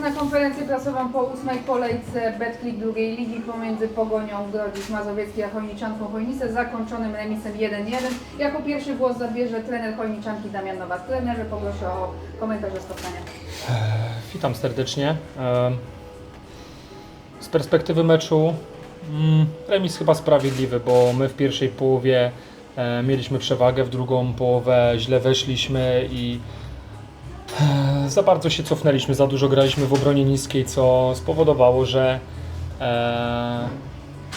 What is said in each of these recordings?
Na konferencję prasową po ósmej kolejce Betclick drugiej ligi pomiędzy Pogonią Grodzisk Mazowiecki a Chojniczanką Chojnice zakończonym remisem 1-1. Jako pierwszy głos zabierze trener Chojniczanki Damian Nowak. Trenerze poproszę o komentarze spotkania. Witam serdecznie. Z perspektywy meczu mm, remis chyba sprawiedliwy, bo my w pierwszej połowie e, mieliśmy przewagę, w drugą połowę źle weszliśmy i za bardzo się cofnęliśmy, za dużo graliśmy w obronie niskiej, co spowodowało, że, e,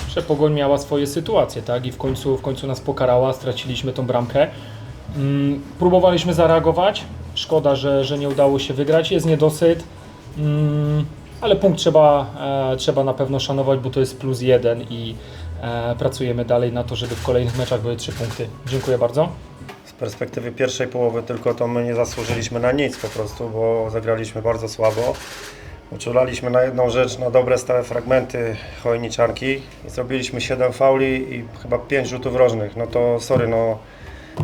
że Pogoń miała swoje sytuacje, tak? I w końcu, w końcu nas pokarała, straciliśmy tą bramkę. Mm, Próbowaliśmy zareagować. Szkoda, że, że nie udało się wygrać. Jest niedosyt, mm, ale punkt trzeba, e, trzeba na pewno szanować, bo to jest plus jeden i e, pracujemy dalej na to, żeby w kolejnych meczach były trzy punkty. Dziękuję bardzo. Perspektywy pierwszej połowy tylko to my nie zasłużyliśmy na nic po prostu, bo zagraliśmy bardzo słabo. Uczulaliśmy na jedną rzecz, na dobre stałe fragmenty chojniczanki i zrobiliśmy 7 fauli i chyba 5 rzutów rożnych. No to sorry, no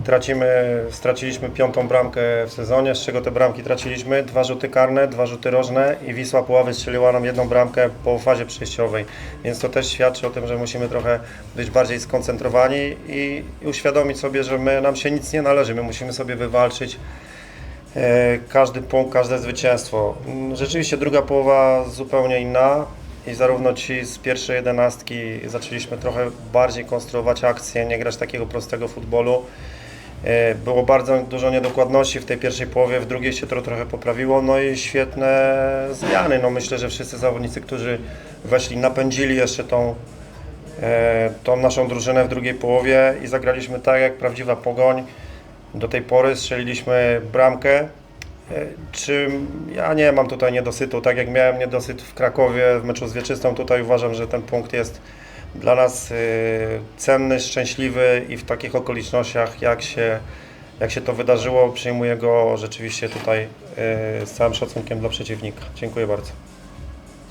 tracimy, straciliśmy piątą bramkę w sezonie, z czego te bramki traciliśmy? Dwa rzuty karne, dwa rzuty rożne i Wisła Puławy strzeliła nam jedną bramkę po fazie przejściowej. Więc to też świadczy o tym, że musimy trochę być bardziej skoncentrowani i, i uświadomić sobie, że my, nam się nic nie należy. My musimy sobie wywalczyć e, każdy punkt, każde zwycięstwo. Mm, Rzeczywiście druga połowa zupełnie inna i zarówno ci z pierwszej jedenastki zaczęliśmy trochę bardziej konstruować akcje, nie grać takiego prostego futbolu. E, Było bardzo dużo niedokładności w tej pierwszej połowie, w drugiej się to trochę poprawiło, no i świetne zmiany. No myślę, że wszyscy zawodnicy, którzy weszli, napędzili jeszcze tą, e, tą naszą drużynę w drugiej połowie i zagraliśmy tak jak prawdziwa pogoń. Do tej pory strzeliliśmy bramkę. E, Czy ja nie mam tutaj niedosytu, tak jak miałem niedosyt w Krakowie w meczu z Wieczystą, tutaj uważam, że ten punkt jest dla nas e, cenny, szczęśliwy i w takich okolicznościach, jak się, jak się to wydarzyło, przyjmuję go rzeczywiście tutaj e, z całym szacunkiem dla przeciwnika. Dziękuję bardzo.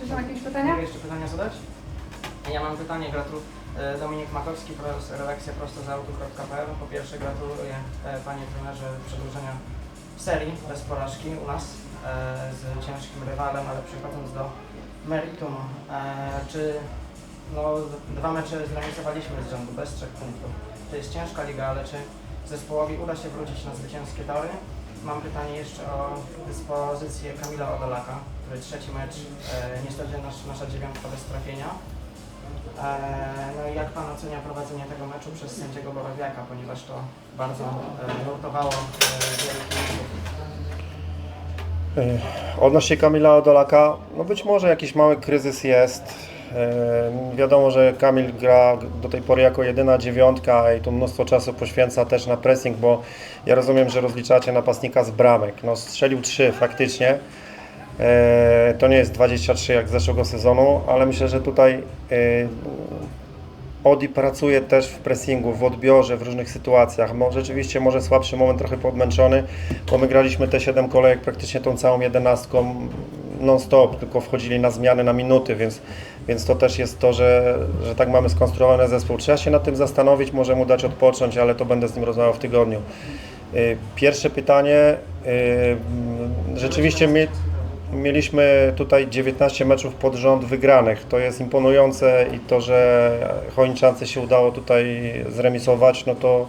Czy są jakieś pytania? Mogę jeszcze pytania zadać? Ja mam pytanie, gratu... e, Dominik Makowski, pros- redakcja prosto z autu.pl. Po pierwsze gratuluję e, Panie trenerze przedłużenia serii bez porażki u nas e, z ciężkim rywalem, ale przechodząc do meritum, czy no, dwa mecze zremisowaliśmy z rzędu bez trzech punktów. To jest ciężka liga, ale czy zespołowi uda się wrócić na zwycięskie tory? Mam pytanie jeszcze o dyspozycję Kamila Odolaka, który trzeci mecz, e, niestety nasz, nasza dziewiątka bez trafienia. E, no i jak Pan ocenia prowadzenie tego meczu przez sędziego Borowiaka, ponieważ to bardzo e, nurtowało e, wielu kibiców. E, Odnośnie Kamila Odolaka, no być może jakiś mały kryzys jest. Wiadomo, że Kamil gra do tej pory jako jedyna dziewiątka i tu mnóstwo czasu poświęca też na pressing, bo ja rozumiem, że rozliczacie napastnika z bramek. No strzelił trzy faktycznie. E, To nie jest 23 jak z zeszłego sezonu, ale myślę, że tutaj e, Odi pracuje też w pressingu, w odbiorze, w różnych sytuacjach. Rzeczywiście może słabszy moment, trochę podmęczony, bo my graliśmy te 7 kolejek praktycznie tą całą jedenastką non-stop, tylko wchodzili na zmiany na minuty, więc, więc to też jest to, że, że tak mamy skonstruowany zespół. Trzeba się nad tym zastanowić, może mu dać odpocząć, ale to będę z nim rozmawiał w tygodniu. Y, Pierwsze pytanie. y, Rzeczywiście mi, Mieliśmy tutaj 19 meczów pod rząd wygranych. To jest imponujące i to, że Chojniczance się udało tutaj zremisować, no to,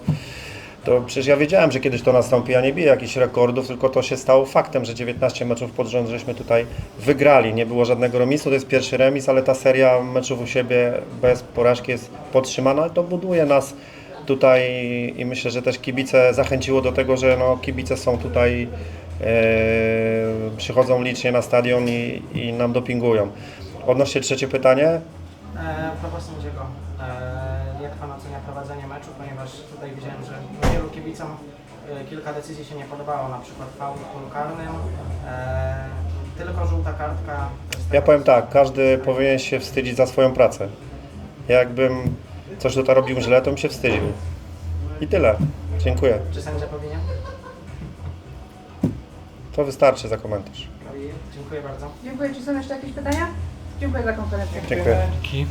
to przecież ja wiedziałem, że kiedyś to nastąpi. Ja nie biję jakichś rekordów, tylko to się stało faktem, że 19 meczów pod rząd żeśmy tutaj wygrali. Nie było żadnego remisu, to jest pierwszy remis, ale ta seria meczów u siebie bez porażki jest podtrzymana, to buduje nas tutaj i myślę, że też kibice zachęciło do tego, że no, kibice są tutaj, e, przychodzą licznie na stadion i, i nam dopingują. Odnośnie trzecie pytanie, E, prowadzenie meczu, ponieważ tutaj widziałem, że wielu kibicom e, kilka decyzji się nie podobało, na przykład faul w polu karnym, e, tylko żółta kartka. ja taka- powiem tak, każdy powinien się wstydzić za swoją pracę. Jakbym coś tutaj robił źle, to bym się wstydził. I tyle. Dziękuję. Czy sędzia powinien? To wystarczy za komentarz. Dziękuję bardzo. Dziękuję. Czy są jeszcze jakieś pytania? Dziękuję za konferencję. Dziękuję. Dzięki.